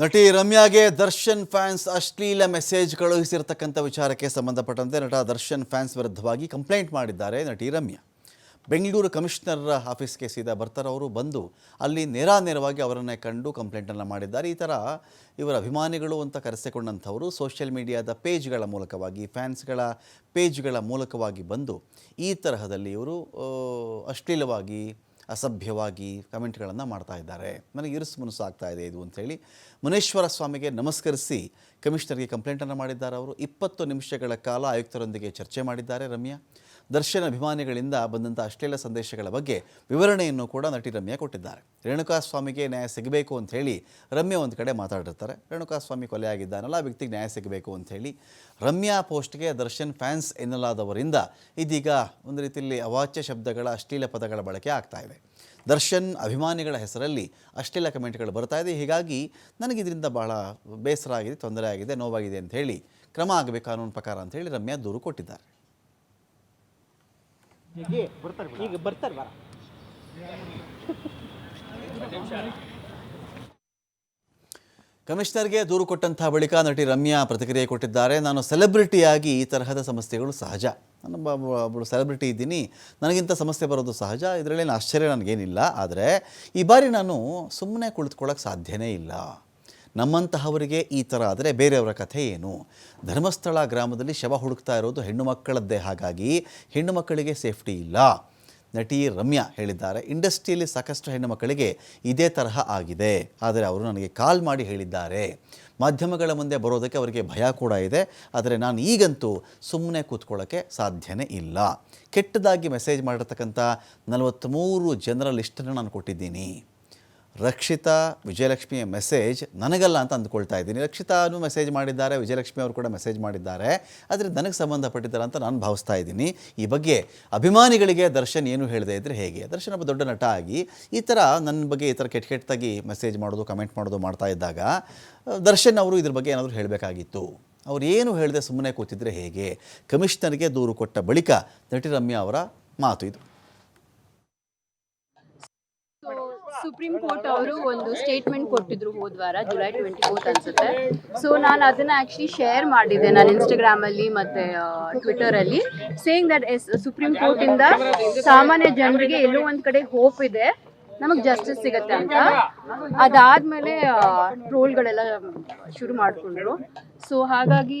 ನಟಿ ರಮ್ಯಾಗೆ ದರ್ಶನ್ ಫ್ಯಾನ್ಸ್ ಅಶ್ಲೀಲ ಮೆಸೇಜ್ ಕಳುಹಿಸಿರ್ತಕ್ಕಂಥ ವಿಚಾರಕ್ಕೆ ಸಂಬಂಧಪಟ್ಟಂತೆ ನಟ ದರ್ಶನ್ ಫ್ಯಾನ್ಸ್ ವಿರುದ್ಧವಾಗಿ ಕಂಪ್ಲೇಂಟ್ ಮಾಡಿದ್ದಾರೆ ನಟಿ ರಮ್ಯಾ. ಬೆಂಗಳೂರು ಕಮಿಷನರ್ ಆಫೀಸ್ಗೆ ಸೀದಾ ಬರ್ತಾರೆ ಅವರು ಬಂದು ಅಲ್ಲಿ ನೇರಾನೇರವಾಗಿ ಅವರನ್ನೇ ಕಂಡು ಕಂಪ್ಲೇಂಟನ್ನು ಮಾಡಿದ್ದಾರೆ. ಈ ಥರ ಇವರ ಅಭಿಮಾನಿಗಳು ಅಂತ ಕರೆಸಿಕೊಂಡಂಥವರು ಸೋಷಿಯಲ್ ಮೀಡಿಯಾದ ಪೇಜ್ಗಳ ಮೂಲಕವಾಗಿ, ಫ್ಯಾನ್ಸ್ಗಳ ಪೇಜ್ಗಳ ಮೂಲಕವಾಗಿ ಬಂದು ಈ ತರಹದಲ್ಲಿ ಇವರು ಅಶ್ಲೀಲವಾಗಿ ಅಸಭ್ಯವಾಗಿ ಕಮೆಂಟ್ಗಳನ್ನು ಮಾಡ್ತಾ ಇದ್ದಾರೆ. ನನಗೆ ಇರಿಸು ಮನಸ್ಸು ಆಗ್ತಾ ಇದೆ ಇದು ಅಂಥೇಳಿ ಮುನೇಶ್ವರ ಸ್ವಾಮಿಗೆ ನಮಸ್ಕರಿಸಿ ಕಮಿಷನರ್ಗೆ ಕಂಪ್ಲೇಂಟನ್ನು ಮಾಡಿದ್ದಾರೆ ಅವರು. ಇಪ್ಪತ್ತು ನಿಮಿಷಗಳ ಕಾಲ ಆಯುಕ್ತರೊಂದಿಗೆ ಚರ್ಚೆ ಮಾಡಿದ್ದಾರೆ ರಮ್ಯಾ. ದರ್ಶನ್ ಅಭಿಮಾನಿಗಳಿಂದ ಬಂದಂಥ ಅಶ್ಲೀಲ ಸಂದೇಶಗಳ ಬಗ್ಗೆ ವಿವರಣೆಯನ್ನು ಕೂಡ ನಟಿ ರಮ್ಯಾ ಕೊಟ್ಟಿದ್ದಾರೆ. ರೇಣುಕಾಸ್ವಾಮಿಗೆ ನ್ಯಾಯ ಸಿಗಬೇಕು ಅಂತ ಹೇಳಿ ರಮ್ಯಾ ಒಂದು ಕಡೆ ಮಾತಾಡಿರ್ತಾರೆ. ರೇಣುಕಾಸ್ವಾಮಿ ಕೊಲೆ ಆಗಿದ್ದಾನಲ್ಲ ಆ ವ್ಯಕ್ತಿಗೆ ನ್ಯಾಯ ಸಿಗಬೇಕು ಅಂತ ಹೇಳಿ ರಮ್ಯಾ ಪೋಸ್ಟ್ಗೆ ದರ್ಶನ್ ಫ್ಯಾನ್ಸ್ ಎನ್ನಲಾದವರಿಂದ ಇದೀಗ ಒಂದು ರೀತಿಯಲ್ಲಿ ಅವಾಚ್ಯ ಶಬ್ದಗಳ, ಅಶ್ಲೀಲ ಪದಗಳ ಬಳಕೆ ಆಗ್ತಾ ಇದೆ. ದರ್ಶನ್ ಅಭಿಮಾನಿಗಳ ಹೆಸರಲ್ಲಿ ಅಶ್ಲೀಲ ಕಮೆಂಟ್ಗಳು ಬರ್ತಾ ಇದೆ. ಹೀಗಾಗಿ ನನಗೆ ಇದರಿಂದ ಬಹಳ ಬೇಸರ ಆಗಿದೆ, ತೊಂದರೆ ಆಗಿದೆ, ನೋವಾಗಿದೆ ಅಂತ ಹೇಳಿ ಕ್ರಮ ಆಗಬೇಕು ಕಾನೂನು ಪ್ರಕಾರ ಅಂತ ಹೇಳಿ ರಮ್ಯಾ ದೂರು ಕೊಟ್ಟಿದ್ದಾರೆ. ಈಗ ಬರ್ತಾರೆ ಈಗ ಬರ್ತಾರೆ ಬರ ಕಮಿಷನರ್ಗೆ ದೂರು ಕೊಟ್ಟಂತಹ ಬಳಿಕ ನಟಿ ರಮ್ಯಾ ಪ್ರತಿಕ್ರಿಯೆ ಕೊಟ್ಟಿದ್ದಾರೆ. ನಾನು ಸೆಲೆಬ್ರಿಟಿಯಾಗಿ ಈ ತರಹದ ಸಮಸ್ಯೆಗಳು ಸಹಜ. ನಾನು ಒಬ್ಬ- ಒಬ್ಬ- ಒಬ್ಬಳು ಸೆಲೆಬ್ರಿಟಿ ಇದ್ದೀನಿ. ನನಗಿಂತ ಸಮಸ್ಯೆ ಬರೋದು ಸಹಜ. ಇದರಲ್ಲೇನು ಆಶ್ಚರ್ಯ ನನಗೇನಿಲ್ಲ. ಆದರೆ ಈ ಬಾರಿ ನಾನು ಸುಮ್ಮನೆ ಕುಳಿತುಕೊಳ್ಳೋಕೆ ಸಾಧ್ಯನೇ ಇಲ್ಲ. ನಮ್ಮಂತಹವರಿಗೆ ಈ ಥರ ಆದರೆ ಬೇರೆಯವರ ಕಥೆ ಏನು? ಧರ್ಮಸ್ಥಳ ಗ್ರಾಮದಲ್ಲಿ ಶವ ಹುಡುಕ್ತಾ ಇರೋದು ಹೆಣ್ಣು ಮಕ್ಕಳದ್ದೇ. ಹಾಗಾಗಿ ಹೆಣ್ಣು ಮಕ್ಕಳಿಗೆ ಸೇಫ್ಟಿ ಇಲ್ಲ. ನಟಿ ರಮ್ಯಾ ಹೇಳಿದ್ದಾರೆ, ಇಂಡಸ್ಟ್ರಿಯಲ್ಲಿ ಸಾಕಷ್ಟು ಹೆಣ್ಣು ಮಕ್ಕಳಿಗೆ ಇದೇ ತರಹ ಆಗಿದೆ. ಆದರೆ ಅವರು ನನಗೆ ಕಾಲ್ ಮಾಡಿ ಹೇಳಿದ್ದಾರೆ. ಮಾಧ್ಯಮಗಳ ಮುಂದೆ ಬರೋದಕ್ಕೆ ಅವರಿಗೆ ಭಯ ಕೂಡ ಇದೆ. ಆದರೆ ನಾನು ಈಗಂತೂ ಸುಮ್ಮನೆ ಕೂತ್ಕೊಳ್ಳೋಕ್ಕೆ ಸಾಧ್ಯನೇ ಇಲ್ಲ. ಕೆಟ್ಟದಾಗಿ ಮೆಸೇಜ್ ಮಾಡಿರ್ತಕ್ಕಂಥ ನಲವತ್ತ್ಮೂರು ಜನರ ಲಿಸ್ಟನ್ನು ನಾನು ಕೊಟ್ಟಿದ್ದೀನಿ. ರಕ್ಷಿತಾ ವಿಜಯಲಕ್ಷ್ಮಿಯ ಮೆಸೇಜ್ ನನಗಲ್ಲ ಅಂತ ಅಂದ್ಕೊಳ್ತಾ ಇದ್ದೀನಿ. ರಕ್ಷಿತಾನು ಮೆಸೇಜ್ ಮಾಡಿದ್ದಾರೆ, ವಿಜಯಲಕ್ಷ್ಮಿ ಅವರು ಕೂಡ ಮೆಸೇಜ್ ಮಾಡಿದ್ದಾರೆ. ಆದರೆ ನನಗೆ ಸಂಬಂಧಪಟ್ಟಿದ್ದಾರೆ ಅಂತ ನಾನು ಭಾವಿಸ್ತಾ ಇದ್ದೀನಿ. ಈ ಬಗ್ಗೆ ಅಭಿಮಾನಿಗಳಿಗೆ ದರ್ಶನ್ ಏನು ಹೇಳದೇ ಇದ್ದರೆ ಹೇಗೆ? ದರ್ಶನ್ ಒಬ್ಬ ದೊಡ್ಡ ನಟ ಆಗಿ ಈ ಥರ ನನ್ನ ಬಗ್ಗೆ ಈ ಥರ ಕೆಟ್ಟ ಕೆಟ್ಟದಾಗಿ ಮೆಸೇಜ್ ಮಾಡೋದು, ಕಮೆಂಟ್ ಮಾಡೋದು ಮಾಡ್ತಾ ಇದ್ದಾಗ ದರ್ಶನ್ ಅವರು ಇದ್ರ ಬಗ್ಗೆ ಏನಾದರೂ ಹೇಳಬೇಕಾಗಿತ್ತು? ಅವ್ರು ಏನು ಹೇಳಿದೆ ಸುಮ್ಮನೆ ಕೂತಿದ್ರೆ ಹೇಗೆ? ಕಮಿಷನರ್ಗೆ ದೂರು ಕೊಟ್ಟ ಬಳಿಕ ನಟಿ ರಮ್ಯಾ ಅವರ ಮಾತು ಇದು. ಸುಪ್ರೀಂ ಕೋರ್ಟ್ ಅವರು ಒಂದು ಸ್ಟೇಟ್ಮೆಂಟ್ ಕೊಟ್ಟಿದ್ರು ಹೋದ ವಾರ ಜುಲೈ ಟ್ವೆಂಟಿ ಫೋರ್ತ್ ಅನ್ಸುತ್ತೆ. ಸೊ ನಾನು ಅದನ್ನ ಆಕ್ಚುಲಿ ಶೇರ್ ಮಾಡಿದ್ದೆ ನಾನು ಇನ್ಸ್ಟಾಗ್ರಾಮ್ ಅಲ್ಲಿ ಮತ್ತೆ ಟ್ವಿಟರ್ ಅಲ್ಲಿ saying that as supreme court ಇಂದ ಸಾಮಾನ್ಯ ಜನರಿಗೆ ಎಲ್ಲೋ ಒಂದ್ ಕಡೆ ಹೋಪ್ ಇದೆ, ನಮಗ್ ಜಸ್ಟಿಸ್ ಸಿಗತ್ತೆ ಅಂತ. ಅದಾದ್ಮೇಲೆ ಟ್ರೋಲ್ಗಳೆಲ್ಲ ಶುರು ಮಾಡ್ಕೊಂಡ್ರು. ಸೊ ಹಾಗಾಗಿ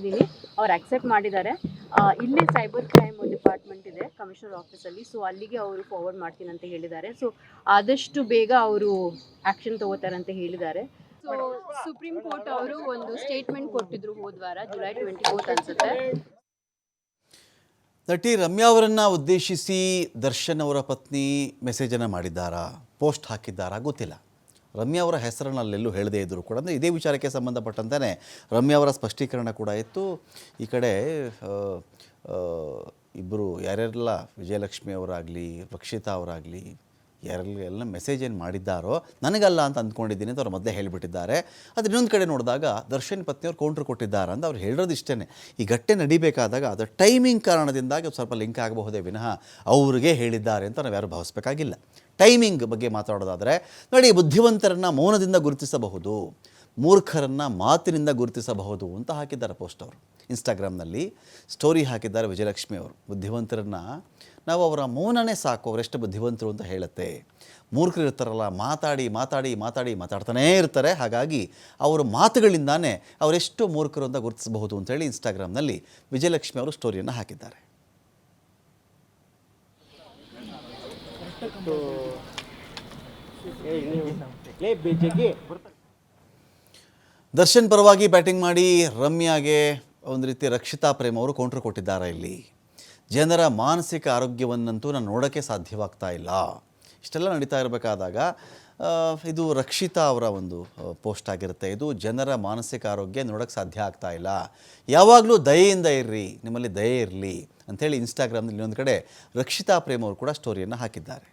ಕೊಟ್ಟಿದ್ದೀನಿ ಅವ್ರು ಅಕ್ಸೆಪ್ಟ್ ಮಾಡಿದ್ದಾರೆ. ಇಲ್ಲೇ ಸೈಬರ್ ಕ್ರೈಮ್ ಡಿಪಾರ್ಟ್ಮೆಂಟ್ ಇದೆ ಕಮಿಷನರ್ ಆಫೀಸಲ್ಲಿ ಸೊ ಅಲ್ಲಿಗೆ ಅವರು ಫಾರ್ವರ್ಡ್ ಮಾಡ್ತೀನಿ ಅಂತ ಹೇಳಿದ್ದಾರೆ. ಸೊ ಆದಷ್ಟು ಬೇಗ ಅವರು ಆ್ಯಕ್ಷನ್ ತಗೋತಾರೆ ಅಂತ ಹೇಳಿದ್ದಾರೆ. ಸೊ ಸುಪ್ರೀಂ ಕೋರ್ಟ್ ಅವರು ಒಂದು ಸ್ಟೇಟ್ಮೆಂಟ್ ಕೊಟ್ಟಿದ್ರು ಹೋದ್ವಾರ ಜುಲೈ ಟ್ವೆಂಟಿ ಫೋರ್ತ್ ಅನ್ಸುತ್ತೆ. ನಟಿ ರಮ್ಯಾ ಅವರನ್ನು ಉದ್ದೇಶಿಸಿ ದರ್ಶನ್ ಅವರ ಪತ್ನಿ ಮೆಸೇಜನ್ನು ಮಾಡಿದ್ದಾರಾ? ಪೋಸ್ಟ್ ಹಾಕಿದ್ದಾರಾ? ಗೊತ್ತಿಲ್ಲ. ರಮ್ಯಾ ಅವರ ಹೆಸರನ್ನು ಅಲ್ಲೆಲ್ಲೂ ಹೇಳದೇ ಇದ್ದರೂ ಕೂಡ, ಅಂದರೆ ಇದೇ ವಿಚಾರಕ್ಕೆ ಸಂಬಂಧಪಟ್ಟಂತೆ ರಮ್ಯಾ ಅವರ ಸ್ಪಷ್ಟೀಕರಣ ಕೂಡ ಇತ್ತು ಈ ಕಡೆ ಇಬ್ಬರು ಯಾರ್ಯಾರೆಲ್ಲ ವಿಜಯಲಕ್ಷ್ಮಿ ಅವರಾಗಲಿ, ರಕ್ಷಿತಾ ಅವರಾಗಲಿ ಎಲ್ಲ ಮೆಸೇಜ್ ಏನು ಮಾಡಿದ್ದಾರೋ ನನಗಲ್ಲ ಅಂತ ಅಂದ್ಕೊಂಡಿದ್ದೀನಿ ಅಂತ ಅವ್ರು ಮೊದಲೇ ಹೇಳಿಬಿಟ್ಟಿದ್ದಾರೆ. ಅದು ಇನ್ನೊಂದು ಕಡೆ ನೋಡಿದಾಗ ದರ್ಶನ್ ಪತ್ನಿಯವ್ರು ಕೌಂಟ್ರ್ ಕೊಟ್ಟಿದ್ದಾರೆ ಅಂತ ಅವ್ರು ಹೇಳೋದು ಇಷ್ಟೇ ಈ ಗಟ್ಟೆ ನಡಿಬೇಕಾದಾಗ ಅದರ ಟೈಮಿಂಗ್ ಕಾರಣದಿಂದಾಗಿ ಸ್ವಲ್ಪ ಲಿಂಕ್ ಆಗಬಹುದೇ ವಿನಃ ಅವ್ರಿಗೆ ಹೇಳಿದ್ದಾರೆ ಅಂತ ನಾವು ಯಾರು ಭಾವಿಸ್ಬೇಕಾಗಿಲ್ಲ. ಟೈಮಿಂಗ್ ಬಗ್ಗೆ ಮಾತಾಡೋದಾದರೆ ನೋಡಿ, ಬುದ್ಧಿವಂತರನ್ನು ಮೌನದಿಂದ ಗುರುತಿಸಬಹುದು, ಮೂರ್ಖರನ್ನು ಮಾತಿನಿಂದ ಗುರುತಿಸಬಹುದು ಅಂತ ಹಾಕಿದ್ದಾರೆ ಪೋಸ್ಟ್ ಅವರು. ಇನ್ಸ್ಟಾಗ್ರಾಮ್ನಲ್ಲಿ ಸ್ಟೋರಿ ಹಾಕಿದ್ದಾರೆ ವಿಜಯಲಕ್ಷ್ಮಿ ಅವರು. ಬುದ್ಧಿವಂತರನ್ನ ನಾವು ಅವರ ಮೌನನೇ ಸಾಕು ಅವರೆಷ್ಟು ಬುದ್ಧಿವಂತರು ಅಂತ ಹೇಳುತ್ತೆ. ಮೂರ್ಖರು ಇರ್ತಾರಲ್ಲ, ಮಾತಾಡಿ ಮಾತಾಡಿ ಮಾತಾಡಿ, ಮಾತಾಡ್ತಾನೇ ಇರ್ತಾರೆ. ಹಾಗಾಗಿ ಅವರ ಮಾತುಗಳಿಂದಾನೇ ಅವರೆಷ್ಟು ಮೂರ್ಖರು ಅಂತ ಗುರುತಿಸಬಹುದು ಅಂತೇಳಿ ಇನ್ಸ್ಟಾಗ್ರಾಮ್ನಲ್ಲಿ ವಿಜಯಲಕ್ಷ್ಮಿ ಅವರು ಸ್ಟೋರಿಯನ್ನು ಹಾಕಿದ್ದಾರೆ. ದರ್ಶನ್ ಪರವಾಗಿ ಬ್ಯಾಟಿಂಗ್ ಮಾಡಿ ರಮ್ಯಾಗೆ ಒಂದು ರೀತಿ ರಕ್ಷಿತಾ ಪ್ರೇಮ್ ಅವರು ಕೌಂಟ್ರ್ ಕೊಟ್ಟಿದ್ದಾರೆ ಇಲ್ಲಿ. ಜನರ ಮಾನಸಿಕ ಆರೋಗ್ಯವನ್ನಂತೂ ನಾನು ನೋಡೋಕ್ಕೆ ಸಾಧ್ಯವಾಗ್ತಾ ಇಲ್ಲ. ಇಷ್ಟೆಲ್ಲ ನಡೀತಾ ಇರಬೇಕಾದಾಗ ಇದು ರಕ್ಷಿತಾ ಅವರ ಒಂದು ಪೋಸ್ಟ್ ಆಗಿರುತ್ತೆ. ಇದು ಜನರ ಮಾನಸಿಕ ಆರೋಗ್ಯ ನೋಡೋಕ್ಕೆ ಸಾಧ್ಯ ಆಗ್ತಾ ಇಲ್ಲ. ಯಾವಾಗಲೂ ದಯೆಯಿಂದ ಇರ್ರಿ, ನಿಮ್ಮಲ್ಲಿ ದಯೆ ಇರಲಿ ಅಂಥೇಳಿ ಇನ್ಸ್ಟಾಗ್ರಾಮ್ನಲ್ಲಿ ಇನ್ನೊಂದು ಕಡೆ ರಕ್ಷಿತಾ ಪ್ರೇಮ್ ಅವರು ಕೂಡ ಸ್ಟೋರಿಯನ್ನು ಹಾಕಿದ್ದಾರೆ.